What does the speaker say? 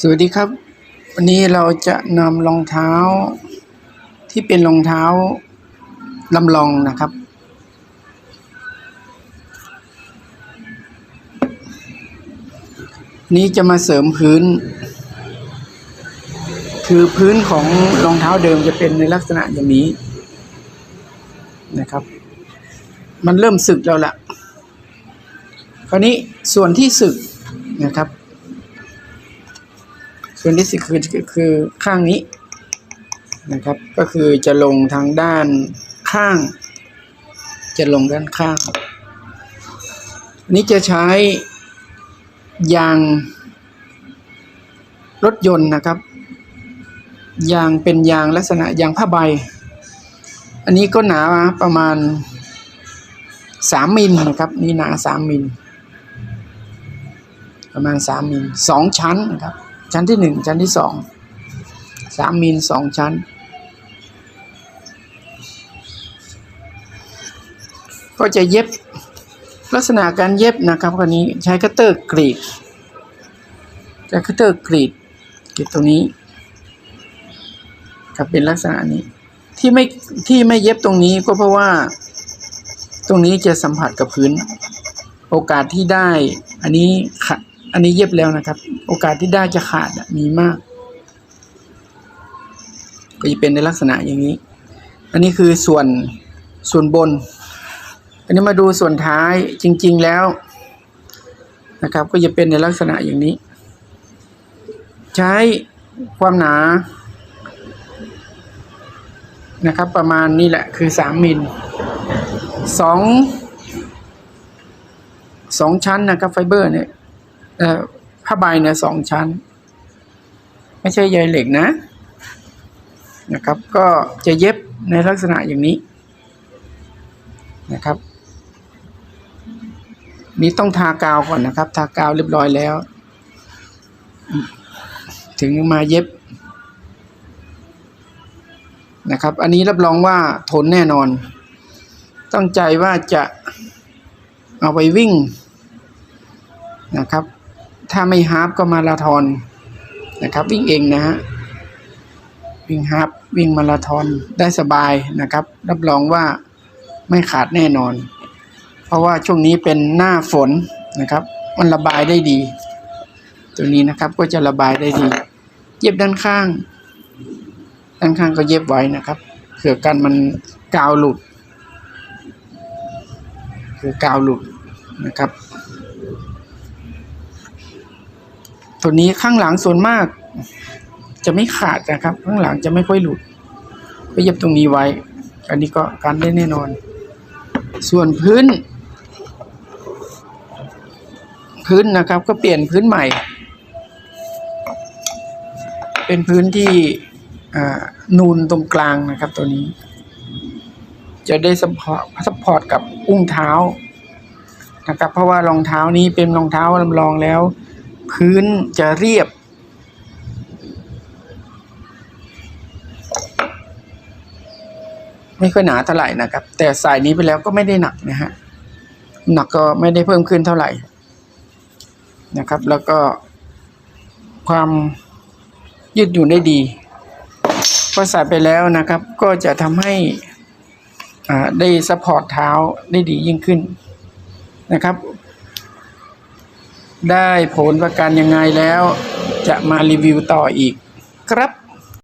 สวัสดีครับ วันนี้เราจะนำรองเท้าที่เป็นรองเท้าลำลองนะครับ นี้จะมาเสริมพื้น คือพื้นของรองเท้าเดิมจะเป็นในลักษณะอย่างนี้นะครับ มันเริ่มสึกแล้วล่ะ คราวนี้ส่วนที่สึกนะครับ ส่วนที่สึกคือคือข้างนี้นะครับ ก็คือจะลงทางด้านข้าง จะลงด้านข้างนนี้จะใช้ยางรถยนต์นะครับ ยางเป็นยางลักษณะยางผ้าใบ อันนี้ก็หนาประมาณสามมิลนะครับ นี่หนาสามมิลประมาณสามมิลสองชั้นนะครับ ชั้นที่หนึ่งชั้นที่สองสามมิลสองชั้น ก็จะเย็บลักษณะการเย็บนะครับคนนี้ใช้คัตเตอร์กรีดใช้คัตเตอร์กรีดกรีดตรงนี้ครับเป็นลักษณะนี้ที่ไม่ที่ไม่เย็บตรงนี้ก็เพราะว่า ตรงนี้จะสัมผัสกับพื้น โอกาสที่ได้ อันนี้ขา อันนี้เย็บแล้วนะครับ โอกาสที่ได้จะขาดมีมาก ก็จะเป็นในลักษณะอย่างนี้ อันนี้คือส่วนส่วนบน อันนี้มาดูส่วนท้ายจริง ๆแล้วนะครับ ก็จะเป็นในลักษณะอย่างนี้ ใช้ความหนานะครับ ประมาณนี้แหละคือสามมิลสองสองชั้นนะครับไฟเบอร์เนี่ย ผ้าใบเนี่ยสองชั้น ไม่ใช่ใยเหล็กนะนะครับ ก็จะเย็บในลักษณะอย่างนี้นะครับ นี่ต้องทากาวก่อนนะครับ ทากาวเรียบร้อยแล้ว ถึงมาเย็บนะครับ อันนี้รับรองว่าทนแน่นอน ตั้งใจว่าจะเอาไปวิ่งนะครับ ถ้าไม่ฮาร์ปก็มาราธอนนะครับ วิ่งเองนะฮะวิ่งฮาร์ปวิ่งมาราธอนได้สบายนะครับ รับรองว่าไม่ขาดแน่นอน เพราะว่าช่วงนี้เป็นหน้าฝนนะครับ มันระบายได้ดี ตัวนี้นะครับก็จะระบายได้ดี เย็บด้านข้าง ด้านข้างก็เย็บไว้นะครับเผื่อกันมันกาวหลุดคือกาวหลุดนะครับ ตัวนี้ข้างหลังส่วนมาก จะไม่ขาดนะครับ ข้างหลังจะไม่ค่อยหลุดก็เย็บตรงนี้ไว้ อันนี้ก็การได้แน่นอน ส่วนพื้น พื้นนะครับ ก็เปลี่ยนพื้นใหม่ เป็นพื้นที่นูนตรงกลางนะครับ ตัวนี้ จะได้สปอร์ตสปอร์ตกับอุ้งเท้านะครับ เพราะว่ารองเท้านี้เป็นรองเท้าลำลองแล้ว พื้นจะเรียบ ไม่ค่อยหนาเท่าไหร่นะครับ แต่ใส่นี้ไปแล้วก็ไม่ได้หนักนะฮะหนักก็ไม่ได้เพิ่มขึ้นเท่าไหร่นะครับ แล้วก็ความยืดหยุ่นได้ดีพอใส่ไปแล้วนะครับ ก็จะทำให้อ่าได้ซัพพอร์ตเท้าได้ดียิ่งขึ้นนะครับ ได้ผลประกันยังไงแล้ว จะมารีวิวต่ออีกครับ